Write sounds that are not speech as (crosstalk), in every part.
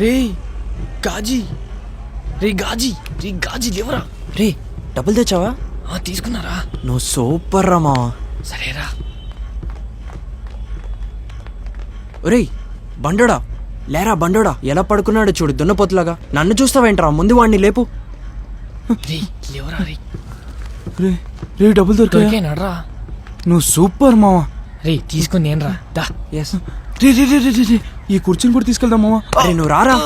రే గాజీ. రే గాజీ. రే గాజీ లేవరా. రే డబ్బులు తెచ్చావా? ఆ, తీసుకున్నారా? నువ్వు సూపర్ రా మావా. సరేరా. ఒరేయ్ బండోడా. లేరా బండోడా ఎలా పడుకున్నాడో చూడు దున్నపోతులాగా నన్ను చూస్తావేంట్రా? ముందు వాడిని లేపు. రే లేవరా రే. రే రే డబ్బులు దొరికాయా? దొరికేనాడ్రా నువ్వు సూపర్ మావా. రే తీసుకుని నేను రా దా ఎస్ రే రే రే రే, రే. ఈ కుర్చీని కూడా తీసుకెళ్దాం మావా. అరే నువ్వు రారా?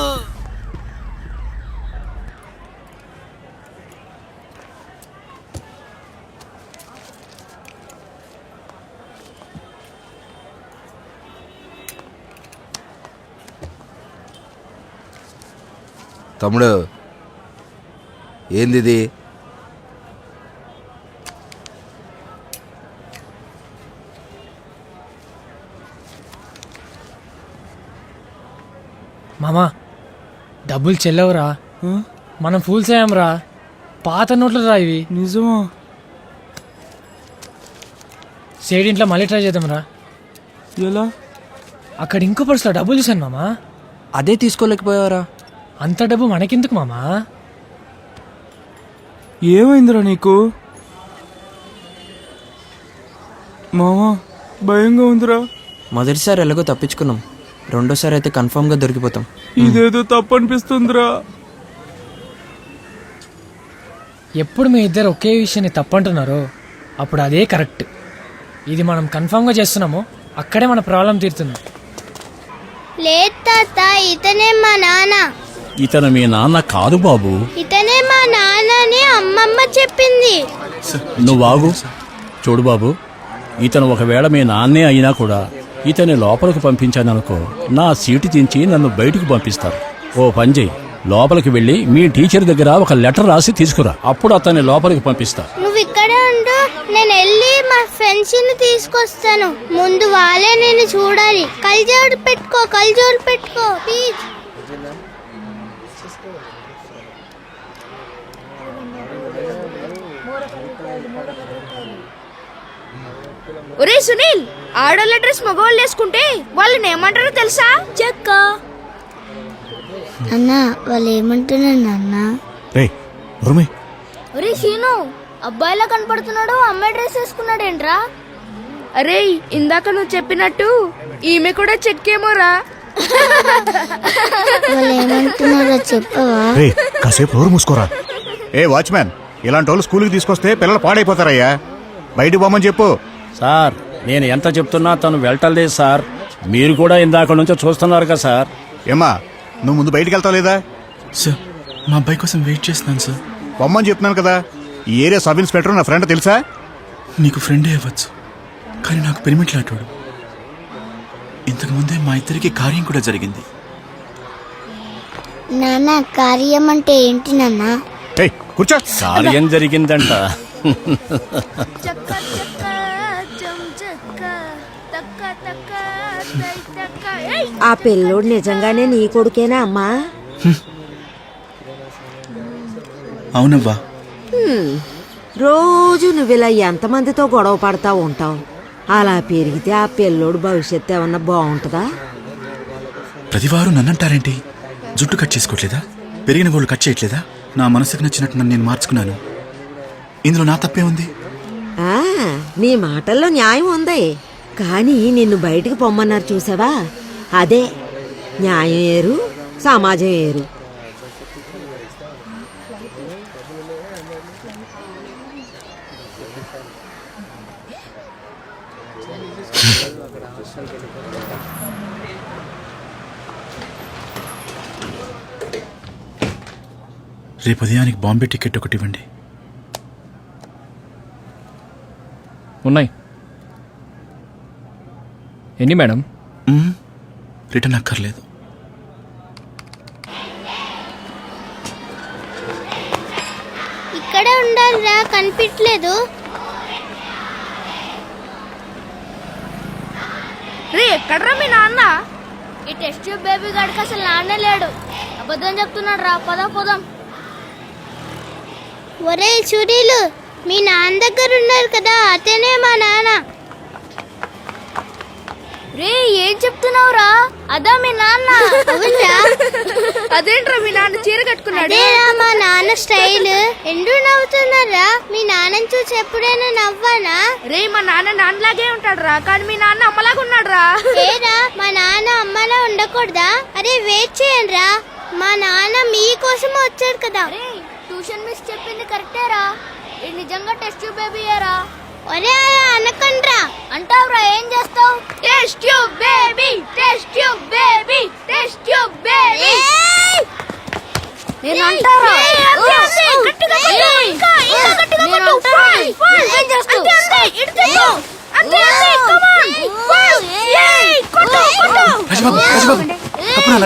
తమ్ముడు ఏంది ఇది మామా డబ్బులు చెల్లవురా. మనం ఫూల్స్ అయ్యాంరా. పాత నోట్లు రా ఇవి. నిజమా? సేడ్ ఇంట్లో మళ్ళీ ట్రై చేద్దాం రా ఎలా? అక్కడ ఇంకో పర్సులో డబ్బులు చూసాను మామా. అదే తీసుకోలేకపోయావరా అంత డబ్బు మనకెందుకు మామా? ఏమైందిరా నీకు? మావా భయంగా ఉందిరా. మొదటిసారి ఎలాగో తప్పించుకున్నాం. రెండోసారి అయితే కన్ఫామ్గా దొరికిపోతాం. ఇదేదో తప్పు అనిపిస్తుందిరా ఎప్పుడు మీ ఇద్దరు ఒకే విషయాన్ని తప్పంటున్నారో అప్పుడు అదే కరెక్ట్. ఇది మనం కన్ఫామ్గా చేస్తున్నాము. అక్కడే మన ప్రాబ్లం తీరుతుంది. లేదు తాత ఇతనే మా నాన్న. ఇతను మీ నాన్న కాదు బాబు. ఇతనే మా నాన్న అని అమ్మమ్మ చెప్పింది. నువ్వు ఆగు. చూడు బాబు ఇతను ఒకవేళ మీ నాన్నే అయినా కూడా ఇతని లోపలికి పంపించాననుకో నా సీటు దించి నన్ను బయటికి పంపిస్తారు. ఓ పని చెయ్యి లోపలికి వెళ్ళి మీ టీచర్ దగ్గర ఒక లెటర్ రాసి తీసుకురా. అప్పుడు అతన్ని లోపలికి పంపిస్తా. నువ్వు ఇక్కడే ఉండు నేను వెళ్ళి మా ఫ్రెండ్స్ని తీసుకొస్తాను. ముందు వాళ్ళే నేను చూడాలి. కల్జోడు పెట్టుకో కలిజోడు పెట్టుకో ప్లీజ్ ఒరే సునీల్ ఆడోళ్ళ డ్రెస్ మగవాళ్ళు వేసుకుంటే వాళ్ళని ఏమంటారో తెలుసా? చెక్క. అన్న వాళ్ళు ఏమంటున్నారు అన్న? రే ఉరుమే ఒరే సీను అబ్బాయిలా కనపడుతున్నాడు అమ్మాయి డ్రెస్ వేసుకున్నాడేంట్రా? అరే ఇందాక నువ్వు చెప్పినట్టు ఈమె కూడా చెక్కేమోరా? వాళ్ళు ఏమంటున్నారో చెప్పవా? రే కాసేపు నోరు మూసుకోరా. ఏ వాచ్మ్యాన్ ఇలాంటి వాళ్ళు స్కూల్కి తీసుకొస్తే పిల్లలు పాడైపోతారయ్యా. బయటికి పోమని చెప్పు. సార్ నేను ఎంత చెప్తున్నా తను వెళ్ళటలేదు సార్. మీరు కూడా ఇందాక నుంచి చూస్తున్నారు కదా సార్. ఏమ్మా నువ్వు ముందు బయటికి వెళ్తావు లేదా? సార్ మా అబ్బాయి కోసం వెయిట్ చేస్తున్నాను సార్. పొమ్మని చెప్తున్నాను కదా ఈ ఏరియా సబ్ ఇన్స్పెక్టర్ నా ఫ్రెండ్ తెలుసా? నీకు ఫ్రెండే అవ్వచ్చు కానీ నాకు పెరిమిట్లాటాడు ఇంతకు ముందే మా ఇద్దరికి కార్యం కూడా జరిగింది. నాన్న కార్యం అంటే ఏంటి నాన్న? ఏయ్ కూర్చో. కార్యం జరిగిందంట చక్క చక్క చం చక్క తక్క తక్క తై తక్క ఏయ్ ఆ పిల్లోడు నిజంగానే నీ కొడుకేనా అమ్మా? అవునవ్వా. రోజు నువ్వు ఇలా ఎంతమందితో గొడవ పడతా ఉంటావు? అలా పెరిగితే ఆ పిల్లోడు భవిష్యత్తు ఏమన్నా బాగుంటుందా? ప్రతివారు నన్నంటారేంటి? జుట్టు కట్ చేసుకోవట్లేదా? పెరిగిన గోళ్ళు కట్ చేయట్లేదా? నా మనసుకు నచ్చినట్టు నన్ను నేను మార్చుకున్నాను. ఇందులో నా తప్పే ఉంది. నీ మాటల్లో న్యాయం ఉంది. కానీ నిన్ను బయటికి పొమ్మన్నారు చూసావా? అదే న్యాయం ఏరు సమాజం ఏరు రేపు ఉదయానికి బాంబే టికెట్ ఒకటి ఇవ్వండి. ఉన్నాయి. ఎన్ని మేడం. రిటర్న్ అక్కర్లేదు. ఇక్కడే ఉండాలిరా కనిపించలేదు. రే ఎక్కడ్రా మీ నాన్న? ఈ టెస్ట్ ట్యూబ్ బేబీ గడికి అసలు నాన్నే లేడు. అబద్ధం చెప్తున్నాడు రా పదం పదం. ఒరే సునీలు మీ నాన్న దగ్గర ఉన్నారు కదా అతనే మా నాన్న. రే ఏం చెప్తున్నావురా? అదా మీ నాన్న. (laughs) అదేంట్రా మీ నాన్న చీర కట్టుకున్నాడు? మా నాన్న స్టైల్. ఎందుకు నవ్వుతున్నారా? మీ నాన్నని చూసి ఎప్పుడైనా నవ్వానా? రే మా నాన్న నాన్నలాగే ఉంటాడు రా కానీ మీ నాన్న అమ్మలాగా ఉన్నాడు రా ఏరా మా నాన్న అమ్మలా ఉండకూడదా? అరే వెయిట్ చేయండి రా మా నాన్న మీకోసం వచ్చాడు కదా. ట్యూషన్ మిస్ చెప్పింది కరెక్టేరా నిజంగా టెస్ట్ బేబీయేరా ఒరే అనకండ్రా. అంటావురా ఏం చేస్తావు? Test tube baby test tube baby test tube baby నేను అంటారా? Rajababu Rajababu. కప్పునా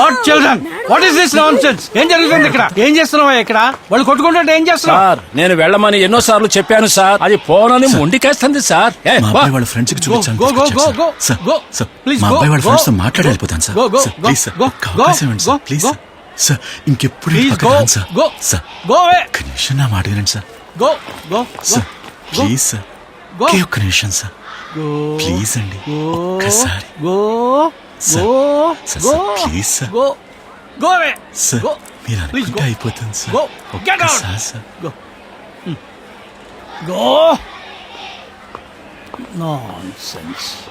what children what is this non ఏం జరుగుతుంది ఇక్కడ? ఏం చేస్తున్నావా ఇక్కడ? వాళ్ళు కొట్టుకుంటుంటే ఏం చేస్తున్నావు? సార్ నేను వెళ్ళమని ఎన్నో సార్లు చెప్పాను సార్. అది పోనని మొండికేస్తుంది సార్. ఏ, మా వా. అబ్బాయి వాళ్ళ ఫ్రెండ్స్కి చూపించాను go, go, తీసుకొచ్చాను, go, sir. go, sir, sir, please మా go, అబ్బాయి వాళ్ళ go, ఫ్రెండ్స్తో go, మాట్లాడి వెళ్ళిపోతాను సార్. go, go, sir, go, please sir. go, go, please go. Sir. Sir ఇంకెప్పుడు ఈ Please పక్కన go, రాను సార్. go, sir. ఒక్క నిమిషం నా మాట వినండి sir. Go go sir please sir. Go. ఒకే ఒక్క నిమిషం సార్. ప్లీజ్ అండి ఒక్కసారి. Go Go, go, go, go. go. Go. Get on. Go. Mm. Go. Nonsense.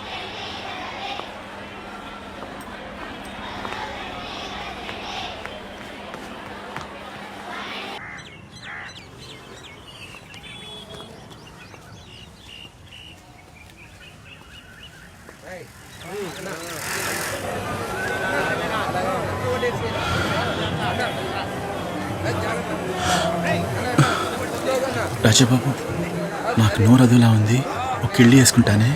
Hey, hey, hey. Rajababu నాకు నోరు అదోలా ఉంది. ఒక ఇల్లు వేసుకుంటానే?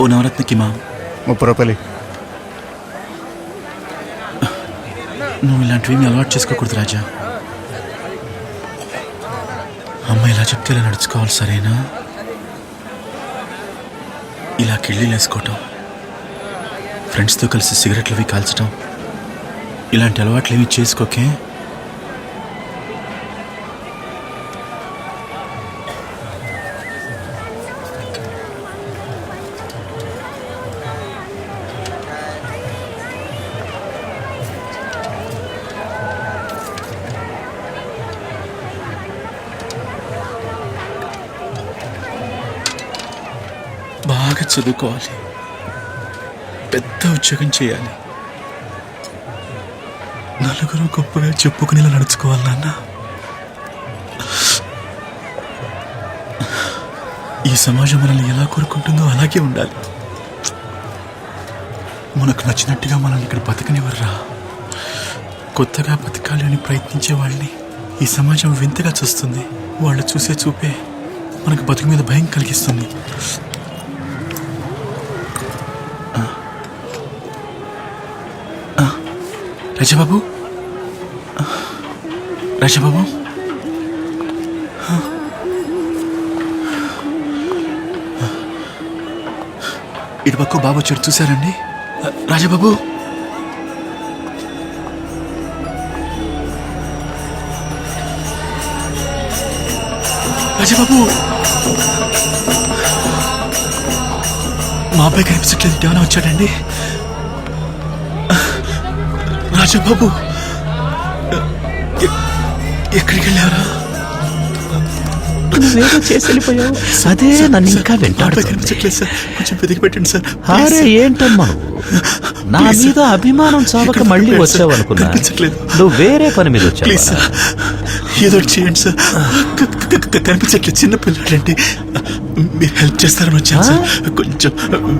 ఓ నవరత్నకి మా ముప్పై రూపాయలు నువ్వు ఇలాంటివి అలవాటు చేసుకోకూడదు రాజా. అమ్మ ఇలా చెప్తే ఇలా నడుచుకోవాలి సరేనా? ఇలా కిళ్ళీలు వేసుకోవటం ఫ్రెండ్స్తో కలిసి సిగరెట్లు అవి కాల్చటం ఇలాంటి అలవాట్లు ఏమి చేసుకోకే. బాగా చదువుకోవాలి. పెద్ద ఉద్యోగం చేయాలి. నలుగురు గొప్పగా చెప్పుకునేలా నడుచుకోవాలి నాన్న. ఈ సమాజం మనల్ని ఎలా కోరుకుంటుందో అలాగే ఉండాలి. మనకు నచ్చినట్టుగా మనల్ని ఇక్కడ బతకనివ్వరా కొత్తగా బతకాలి అని ప్రయత్నించే వాళ్ళని ఈ సమాజం వింతగా చూస్తుంది. వాళ్ళు చూసే చూపే మనకు బతుకు మీద భయం కలిగిస్తుంది. రజబాబు? రజబాబు? ఇటుపక్క బాబు వచ్చాడు చూసారండి రాజాబాబు? రాజబాబు! మా అబ్బాయి కనిపించట్లేదు ఏమైనా వచ్చాడండి? రాజాబాబు ఎక్కడికి వెళ్ళారా? నువ్వేదో చేసి వెళ్ళిపోయావు. అదే నన్ను ఇంకా వెంటాడుతుంది. సార్ కొంచెం వెతికి పెట్టండి సార్. అరే. ఏంటమ్మా? నా మీద. అభిమానం చావక మళ్ళీ వచ్చావు? అనుకున్నా. నువ్వు వేరే పని మీద వచ్చావు? సార్. ఏదో చేయండి సార్. కనిపించట్లేదు. చిన్న పిల్లాడండి మీరు హెల్ప్ చేస్తారని వచ్చాను సార్. కొంచెం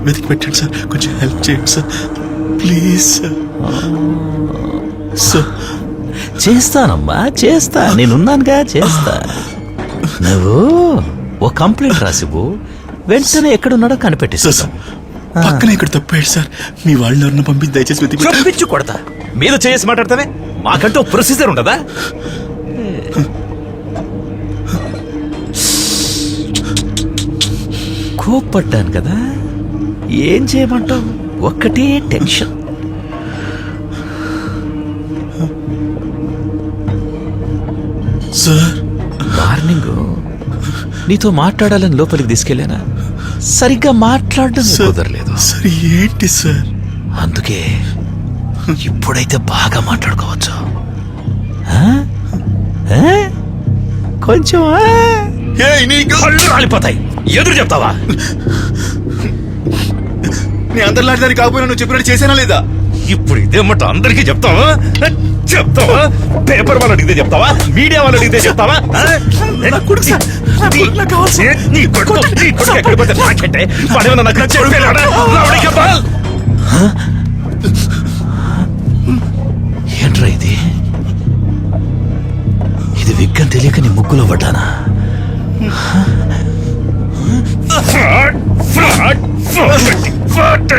వెతికి పెట్టండి సార్. కొంచెం హెల్ప్ చేయండి సార్. Please sir. చేస్తానమ్మా చేస్తా. నేనున్నానుగా చేస్తా. నువ్వు ఓ కంప్లైంట్ రాసివు వెంటనే ఎక్కడున్నాడో కనిపెట్టేస్తా. పక్కన ఇక్కడ తప్పాడు సార్. మీ వాళ్ళని ఎవరిని పంపించి దయచేసి. చంపించు కొడతా. మీద చేసి మాట్లాడతానే? మాకంటూ ప్రొసీజర్ ఉండదా? కోప్పడ్డాను కదా. ఏం చేయమంటావు? ఒక్కటే టెన్షన్. సార్. మార్నింగ్ నీతో మాట్లాడాలని లోపలికి తీసుకెళ్ళానా? సరిగ్గా మాట్లాడడం కుదరలేదు. సార్ ఏంటి సార్? అందుకే ఇప్పుడైతే బాగా మాట్లాడుకోవచ్చు? కొంచెం రాలిపోతాయి. ఎదురు చెప్తావా? నీ అందరిలాంటి కాకపోయినా నువ్వు చెప్పినట్టు చేసానా లేదా? ఇప్పుడు ఇదేమట అందరికీ చెప్తావా? చెప్తావా? పేపర్ వాళ్ళు అడిగితే చెప్తావా? మీడియా వాళ్ళు అడిగితే చెప్తావా? ఏంట్రా ఇది? ఇది విగ్గం తెలియక నీ ముగ్గులో పడ్డానా? Fraud fraud fraud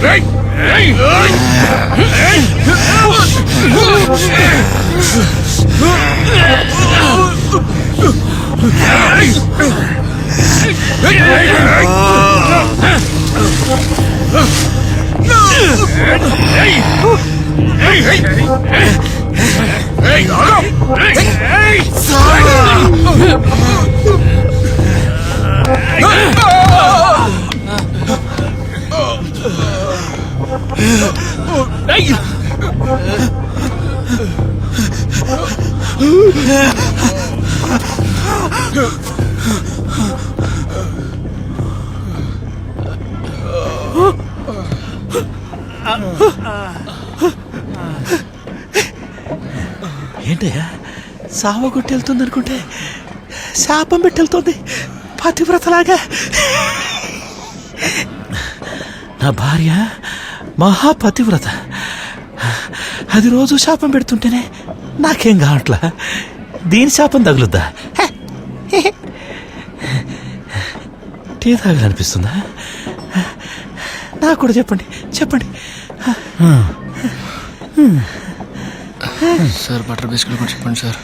fraud Hey! ఏంటయ్యా? సావ కొట్టెళ్తుంది అనుకుంటే శాపం పెట్టెళ్తుంది పతివ్రతలాగా. నా భార్య మహాపతివ్రత. అది రోజు శాపం పెడుతుంటేనే నాకేం కావట్లా? దీని శాపం తగులుద్దా? టీ తాగాలనిపిస్తుందా? నాకు కూడా చెప్పండి చెప్పండి. సార్ బటర్ బిస్కెట్ కూడా చెప్పండి సార్.